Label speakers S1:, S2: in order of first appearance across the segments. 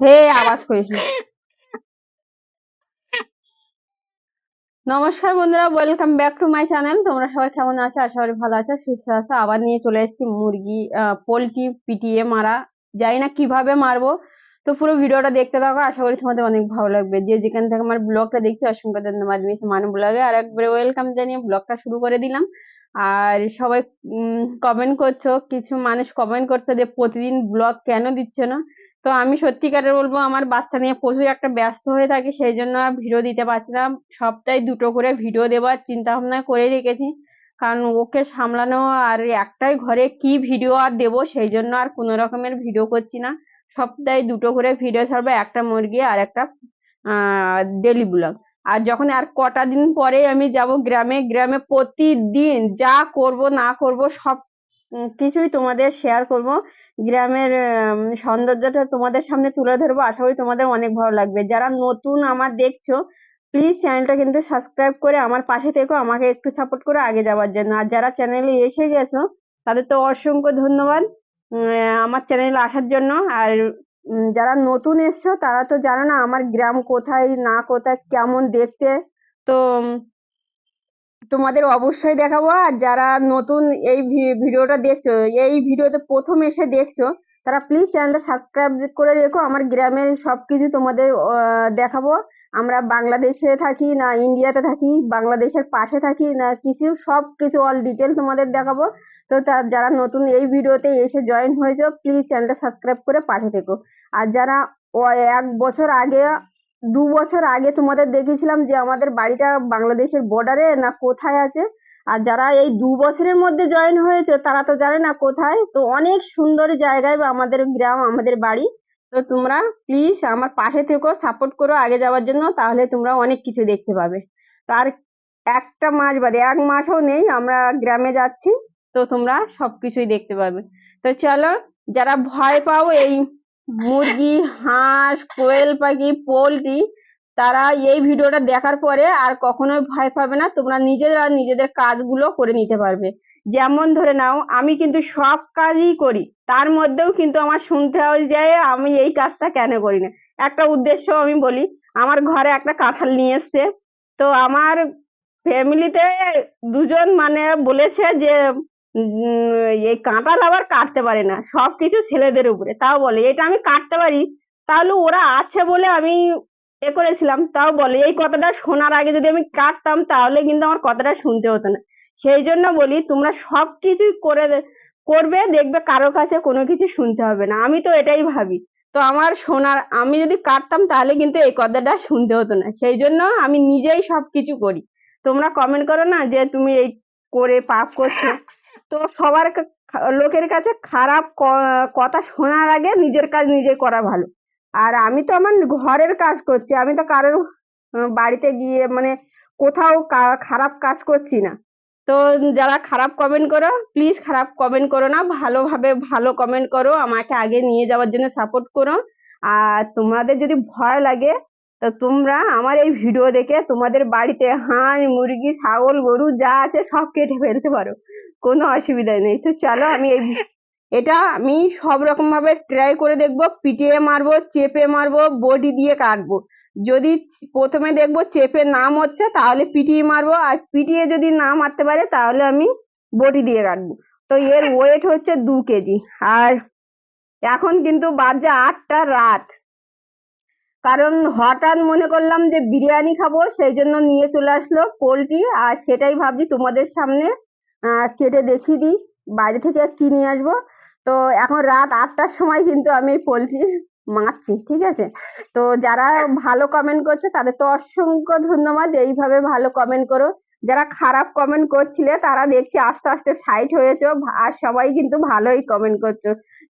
S1: হে, আওয়াজ করিস। নমস্কার বন্ধুরা welcome back to my channel তোমরা সবাই কেমন আছো? আশা করি ভালো আছো, সুস্থ আছো। আবার নিয়ে চলে এসেছি মুরগি পোলট্রি পিটিয়ে মারা। জানি না কীভাবে মারবো। তো পুরো ভিডিওটা দেখতে থাকো, আশা করি তোমাদের অনেক ভালো লাগবে। যে যেখান থেকে আমার ব্লগটা দেখছি, অসংখ্য ধন্যবাদ। মিস মানে ব্লগে আর একবারে ওয়েলকাম জানিয়ে ব্লগটা শুরু করে দিলাম। আর সবাই কমেন্ট করছ, কিছু মানুষ কমেন্ট করছে যে, প্রতিদিন ব্লগ কেন দিচ্ছ না? তো আমি সত্যিকারের বলব আমার বাচ্চা নিয়ে প্রচুর একটা ব্যস্ত হয়ে থাকি, সেই জন্য আর ভিডিও দিতে পারছি না। সপ্তাহে দুটো করে ভিডিও দেওয়ার চিন্তা ভাবনা করে রেখেছি। কারণ ওকে সামলানো আর একটাই ঘরে কি ভিডিও আর দেবো, সেই জন্য আর কোনো রকমের ভিডিও করছি না। সপ্তাহে দুটো করে ভিডিও ছাড়বো, একটা মুরগি আর একটা ডেলি ব্লগ আর যখন আর কটা দিন পরে আমি যাব গ্রামে গ্রামে প্রতিদিন যা করব না করব সব কিছুই তোমাদের শেয়ার করব। গ্রামের সৌন্দর্যটা তোমাদের সামনে তুলে ধরবো। আশা করি তোমাদের অনেক ভালো লাগবে। যারা নতুন আমার দেখছ প্লিজ চ্যানেলটা কিন্তু সাবস্ক্রাইব করে আমার পাশে থেকো। আমাকে একটু সাপোর্ট করে আগে যাওয়ার জন্য। আর যারা চ্যানেলে এসে গেছো, তাদের তো অসংখ্য ধন্যবাদ আমার চ্যানেলে আসার জন্য। আর যারা নতুন এসছো, তারা তো জানো না আমার গ্রাম কোথায়, না কোথায়, কেমন দেখতে। তো তোমাদের অবশ্যই দেখাবো। আর যারা নতুন এই ভিডিওটা দেখছ, এই ভিডিওতে প্রথম এসে দেখছ, তারা প্লিজ চ্যানেলটা সাবস্ক্রাইব করে রেখো। আমার গ্রামের সব কিছু তোমাদের দেখাবো। আমরা বাংলাদেশে থাকি না ইন্ডিয়াতে থাকি, বাংলাদেশের পাশে থাকি না কিছু সব কিছু অল ডিটেল তোমাদের দেখাবো। তো তার যারা নতুন এই ভিডিওতে এসে জয়েন হয়েছে প্লিজ চ্যানেলটা সাবস্ক্রাইব করে পাশে থেকো। আর যারা ও, এক বছর আগে দু বছর আগে তোমাদের দেখিয়েছিলাম যে আমাদের বাড়িটা বাংলাদেশের বর্ডারে না কোথায় আছে? আর যারা এই দু বছরের মধ্যে জয়েন হয়েছে, তারা তো জানে না কোথায়। তো অনেক সুন্দর জায়গায় বা আমাদের গ্রাম, আমাদের বাড়ি। তো তোমরা প্লিজ আমার পাশে থেকো সাপোর্ট করো আগে যাওয়ার জন্য, তাহলে তোমরা অনেক কিছু দেখতে পাবে। তার একটা মাস বাদে, এক মাসও নেই, আমরা গ্রামে যাচ্ছি, তো তোমরা সবকিছুই দেখতে পাবে। তো চলো, যারা ভয় পাও এই মুরগি, হাঁস, কোয়েল পাখি, পোলট্রি, তারা এই ভিডিওটা দেখার পরে আর কখনোই ভয় পাবে না। তোমরা নিজেরা নিজেদের কাজগুলো করে নিতে পারবে। যেমন ধরে নাও, আমি কিন্তু সব কাজই করি। তার মধ্যেও কিন্তু আমার শুনতে হয় যে, আমি এই কাজটা কেন করি না? একটা উদ্দেশ্য আমি বলি, আমার ঘরে একটা কাঁঠাল নিয়ে এসছে। তো আমার ফ্যামিলিতে দুজন মানে বলেছে যে এই কাঁঠাল আবার কাটতে পারে না। সবকিছু ছেলেদের উপরে। তাও বলে, এটা আমি কাটতে পারি। তাহলে ওরা আছে বলে আমি এ করেছিলাম। তাও বলে, এই কথাটা শোনার আগে যদি আমি কাটতাম, তাহলে কিন্তু আমার কথাটা শুনতে হতো না। সেই জন্য বলি, তোমরা সব কিছুই করে করবে, দেখবে কারও কাছে কোনো কিছু শুনতে হবে না। আমি তো এটাই ভাবি। তো আমার শোনার, আমি যদি কাটতাম, তাহলে কিন্তু এই কথাটা শুনতে হতো না। সেই জন্য আমি নিজেই সব কিছু করি। তোমরা কমেন্ট করো না যে তুমি এই করে পাপ করছ। তো সবার লোকের কাছে খারাপ কথা শোনার আগে নিজের কাজ নিজে করা ভালো। আর আমি তো আমার ঘরের কাজ করছি, আমি তো কারোর বাড়িতে গিয়ে মানে কোথাও খারাপ কাজ করছি না। তো যারা খারাপ কমেন্ট করো প্লিজ খারাপ কমেন্ট করো না, ভালোভাবে ভালো কমেন্ট করো, আমাকে আগে নিয়ে যাওয়ার জন্য সাপোর্ট করো। আর তোমাদের যদি ভয় লাগে, তো তোমরা আমার এই ভিডিও দেখে তোমাদের বাড়িতে হাঁস, মুরগি, ছাগল, গরু যা আছে সব কেটে ফেলতে পারো। কোনো অসুবিধা নেই। তো চলো আমি এই এটা আমি সব রকম ভাবে ট্রাই করে দেখব পিটিয়ে মারবো চেপে মারবো বডি দিয়ে কাটবো। যদি প্রথমে দেখব চেপে নাম হচ্ছে তাহলে পিটিয়ে মারবো আর পিটিয়ে যদি না মারতে পারে তাহলে আমি বটি দিয়ে কাটবো। তো এর ওয়েট হচ্ছে দু কেজি। আর এখন কিন্তু বাজে আটটা রাত। কারণ হঠাৎ মনে করলাম যে বিরিয়ানি খাব সেই জন্য নিয়ে চলে আসলো পোলট্রি আর সেটাই ভাবছি তোমাদের সামনে কেটে দেখিয়ে দিই। বাইরে থেকে কিনে আসব? তো এখন রাত আটটার সময় কিন্তু আমি পোলট্রি মারছি, ঠিক আছে? তো যারা ভালো কমেন্ট করছে, তাদের তো অসংখ্য ধন্যবাদ। এইভাবে ভালো কমেন্ট করো। যারা খারাপ কমেন্ট করছিলে, তারা দেখছি আস্তে আস্তে সাইট হয়েছে আর সবাই কিন্তু ভালোই কমেন্ট করছ।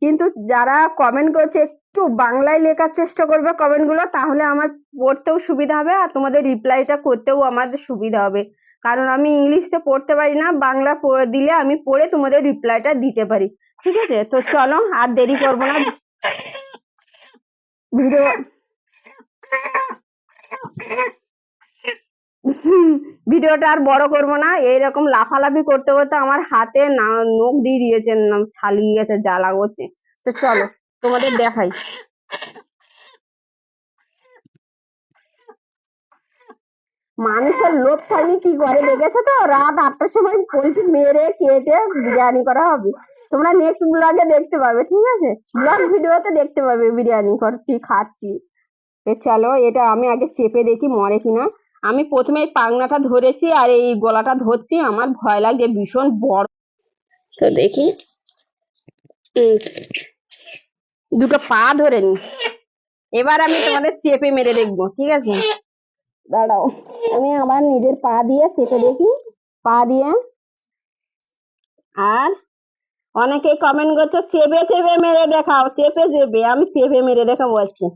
S1: কিন্তু যারা কমেন্ট করছে, একটু বাংলায় লেখার চেষ্টা করবে কমেন্টগুলো তাহলে আমার পড়তেও সুবিধা হবে আর তোমাদের রিপ্লাইটা করতেও আমাদের সুবিধা হবে। কারণ আমি ইংলিশে পড়তে পারি না, বাংলা দিলে আমি পড়ে তোমাদের রিপ্লাইটা দিতে পারি। ঠিক আছে? তো চলো, আর দেরি করব না। ভিডিও ভিডিওটা আর বড় করব না। এইরকম লাফালাফি করতে করতে আমার হাতে না, নখ দিয়ে দিয়েছেন ছালিয়ে গেছে, জ্বালা করছে। তো চলো, তোমাদের দেখাই। মানুষের লোভ থাকলে কি করে? দেখেছ তো? রাত আটটার সময় পোলট্রি মেরে কেটে বিরিয়ানি করা হবে। তোমরা নেক্সট ব্লগে দেখতে পাবে, ঠিক আছে? ব্লগ ভিডিওতে দেখতে পাবে বিরিয়ানি করছি, খাচ্ছি। এ চলো, এটা আমি আগে চেপে দেখি মরে কিনা। আমি প্রথমে পাংনাটা ধরেছি আর এই গলাটা ধরছি, আমার ভয় লাগছে, ভীষণ বড়। তো দেখি। দুটো পা ধরে নি। এবার আমি তোমাদের চেপে মেরে দেখব, ঠিক আছে? দাঁড়াও। আমি আমার নিজের পা দিয়ে চেপে দেখি। পা দিয়ে। আর অনেকেই কমেন্ট করছে, চেপে চেপে মেরে দেখাও, চেপে চেপে। আমি চেপে, মেরে দেখাবো আজকে।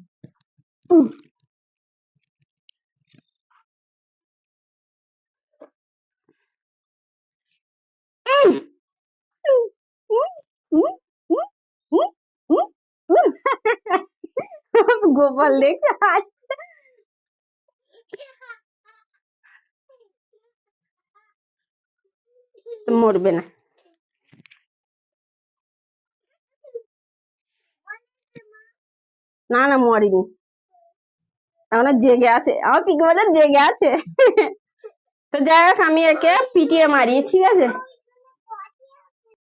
S1: গোপাল দেখে মরবে না। না না, মরেনি। এখনও জেগে আছে। আমার পিকে বাজার জেগে আছে। তো যাই হোক, আমি একে পিটিয়ে মারি, ঠিক আছে?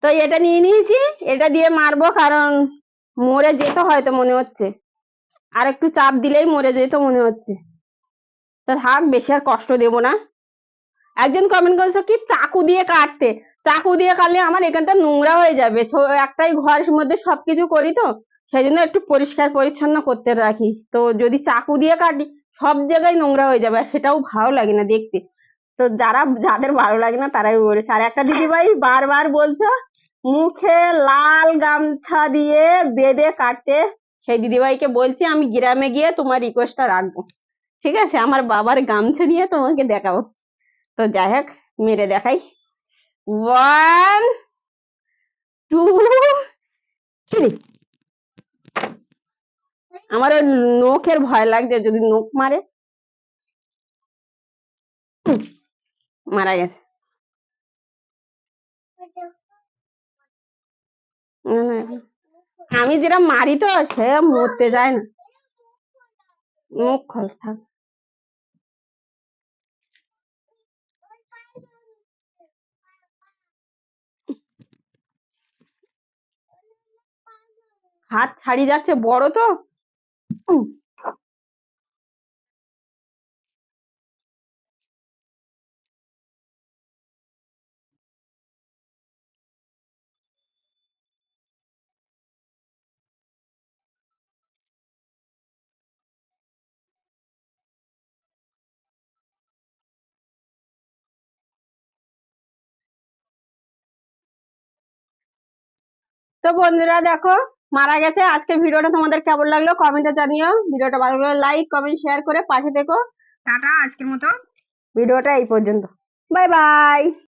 S1: তো এটা নিয়ে নিয়েছি। এটা দিয়ে মারবো কারণ মরে যেত হয়তো মনে হচ্ছে। আর একটু চাপ দিলেই মরে যেত মনে হচ্ছে। তো থাক, বেশি আর কষ্ট দেবো না। একজন কমেন্ট করেছে, কি চাকু দিয়ে কাটতে? চাকু দিয়ে কাটলে আমার এখানটা নোংরা হয়ে যাবে। একটাই ঘরের মধ্যে সবকিছু করি তো সেই জন্য একটু পরিষ্কার পরিচ্ছন্ন করতে রাখি। তো যদি চাকু দিয়ে কাটি, সব জায়গায় নোংরা হয়ে যাবে, আর সেটাও ভালো লাগে না দেখতে। তো যারা, যাদের ভালো লাগে না, তারাই বলেছে। আর একটা দিদিভাই বারবার বলছো, মুখে লাল গামছা দিয়ে বেঁধে কাটতে। সেই দিদিভাইকে বলছি, আমি গ্রামে গিয়ে তোমার রিকোয়েস্টটা রাখব। ঠিক আছে? আমার বাবার গামছা নিয়ে তোমাকে দেখাবো। তো যাই হোক, মেরে দেখাই। ওয়ান টু থ্রি আমার নখের ভয় লাগছে, যদি নখ মারে। মারা গেছে। আমি যেটা মারি তো, সে মরতে যায় না। মুখ খোল থাক। হাত ছাড়িয়ে যাচ্ছে বড় তো। তো বন্ধুরা দেখো মারা গেছে। আজকে ভিডিওটা তোমাদের কেমন লাগল কমেন্টে জানিও। ভিডিওটা ভালো লাগল লাইক কমেন্ট শেয়ার করে পাশে থেকো। টাটা, আজকের মতো। ভিডিওটা এই পর্যন্ত। Bye bye